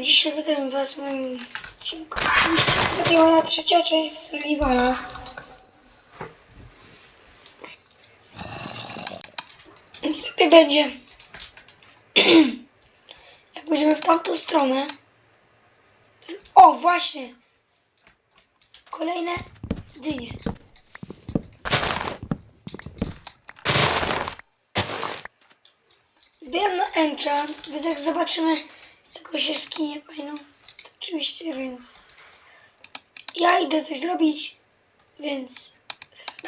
Dzisiaj witam was w moim odcinku. Oczywiście wygrała trzecia część w Sullivana. Lepiej będzie, jak będziemy w tamtą stronę. O, właśnie! Kolejne dynie. Zbieram na enchant, więc jak zobaczymy jakoś się skinie fajną, to oczywiście, więc ja idę coś zrobić, więc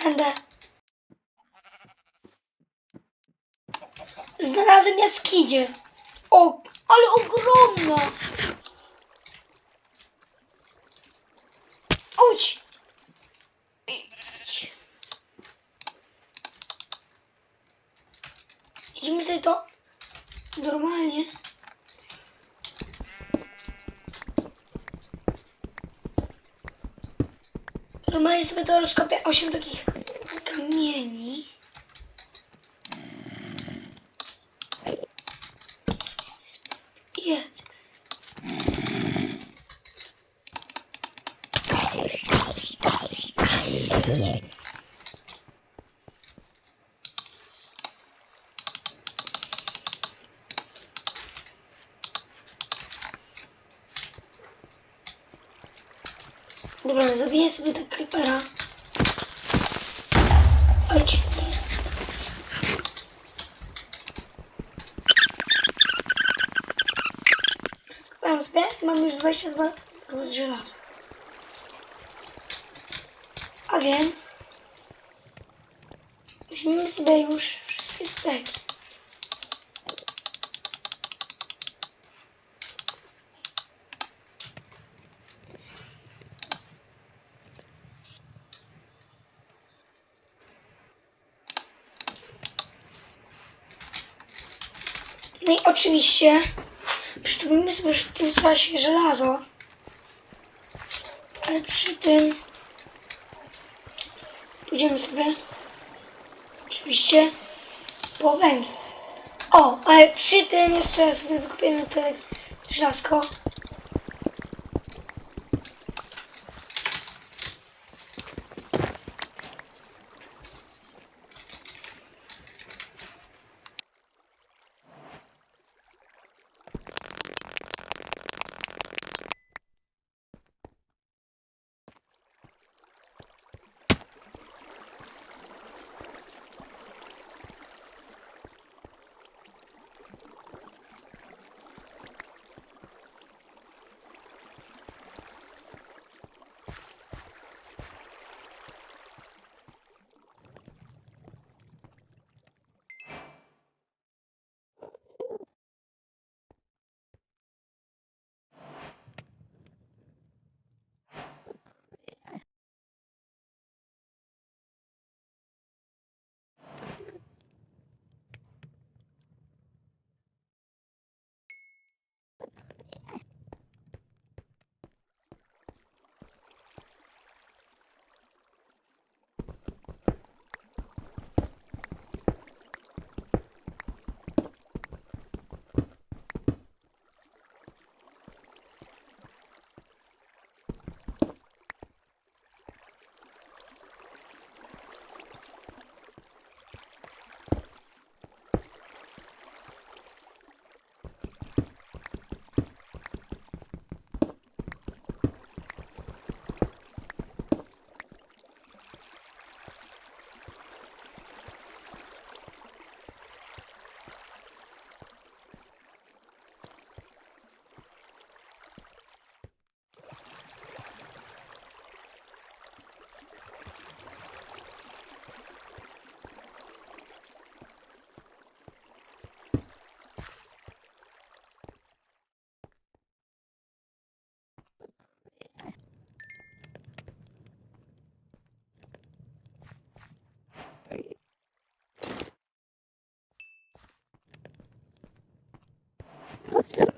będę. Znalazłem jaskinię. O, ale ogromna! Auć! Idź. Idziemy sobie to normalnie. Normalnie sobie to rozkopię 8 takich kamieni. Jest. Dobra, zabiję sobie tak creepera. Chodź. Rozkopałem sobie, mam już 22 rud żelaza. A więc weźmiemy sobie już wszystkie steki. Oczywiście przytupimy sobie w tym czasie żelazo. Ale przy tym pójdziemy sobie oczywiście po węgiel. O, ale przy tym jeszcze sobie wykupiemy te żelazko. はいどうしたの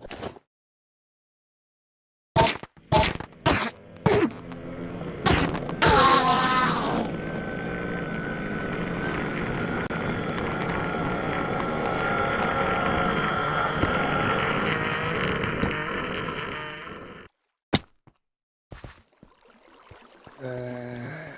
えー。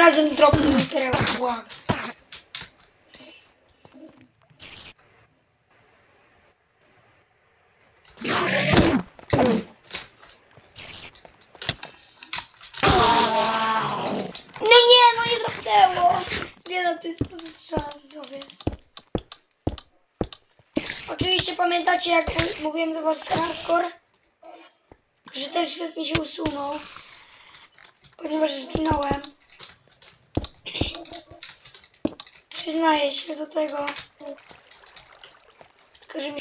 Razem drobny mi perełkę, nie, no nie drapnęło. Nie no, to jest pozycja sobie. Oczywiście pamiętacie jak mówiłem do was hardcore, że ten świat mi się usunął, ponieważ zginąłem. Przyznaję się do tego. Tylko, że mi...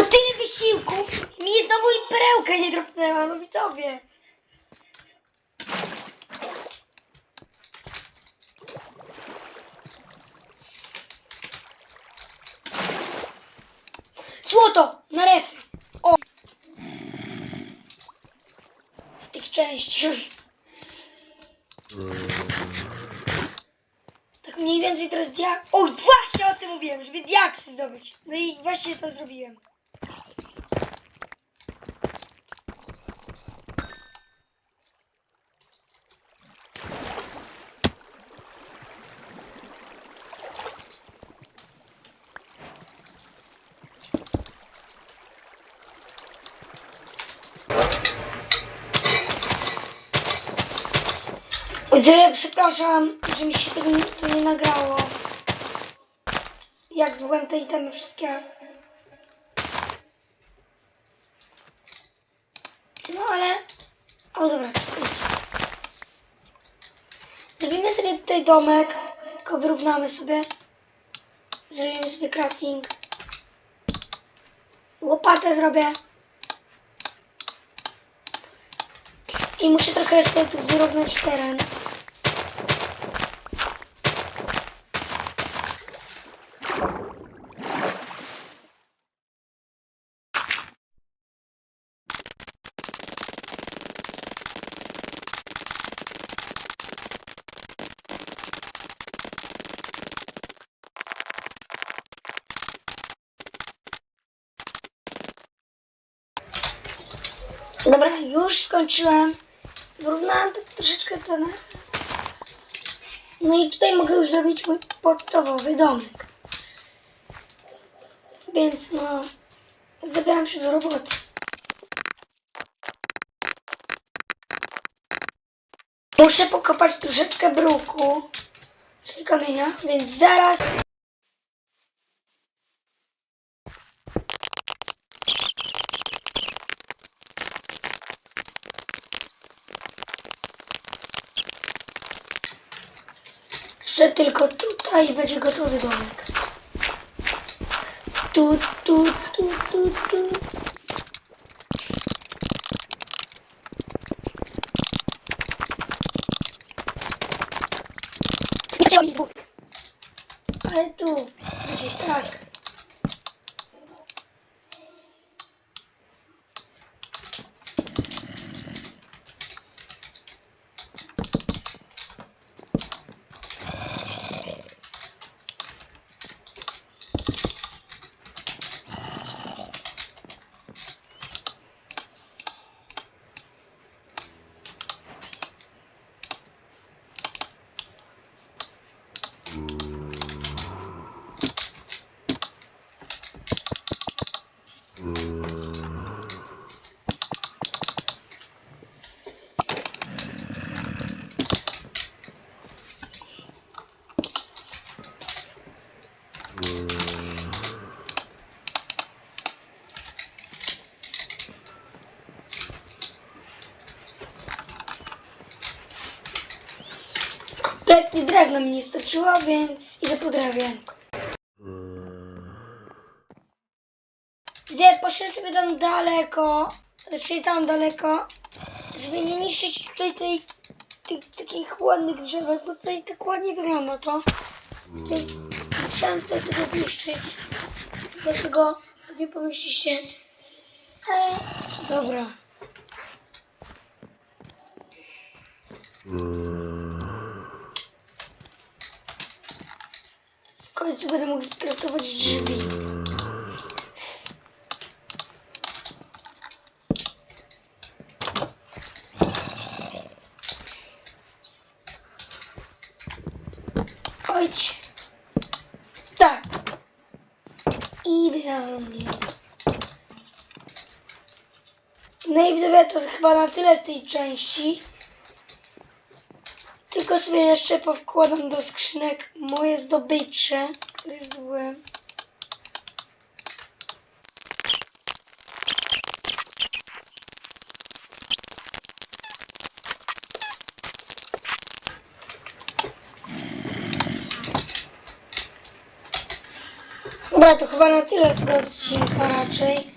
Po tyle wysiłków mi znowu i perełka nie dropnęła, no widzowie. Złoto! Na refy! O! Tych części. Tak mniej więcej teraz diak... O, właśnie o tym mówiłem, żeby diaksy zdobyć. No i właśnie to zrobiłem. Widzowie, przepraszam, że mi się tego nie, to nie nagrało. Jak zbyłem te itemy wszystkie. No ale... O dobra, czekajcie. Zrobimy sobie tutaj domek, tylko wyrównamy sobie. Zrobimy sobie crafting. Łopatę zrobię. I muszę trochę sobie tu wyrównać teren. Dobra, już skończyłem. Wyrównałem tak troszeczkę ten. No i tutaj mogę już zrobić mój podstawowy domek. Więc no, zabieram się do roboty. Muszę pokopać troszeczkę bruku, czyli kamienia, więc zaraz że tylko tutaj będzie gotowy domek. Tu, tu, tu, tu, tu. Kompletnie drewno mi nie starczyło, więc idę po drewienko. Widzę, poszedłem sobie tam daleko, znaczy tam daleko, żeby nie niszczyć tutaj tej, tych takich ładnych drzewek, bo tutaj tak ładnie wygląda to. Więc chciałem tutaj tego zniszczyć. Dlatego pewnie pomyślicie, ale dobra. Końcu będę mógł skraftować drzwi. Chodź. Tak. Idealnie. No i widzowie, to chyba na tyle z tej części. Tylko sobie jeszcze powkładam do skrzynek moje zdobycze, które zdobyłem. Dobra, to chyba na tyle z tego odcinka raczej.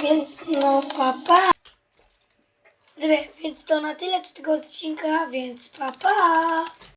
Więc no, papa. Pa. Więc to na tyle z tego odcinka, więc papa. Pa.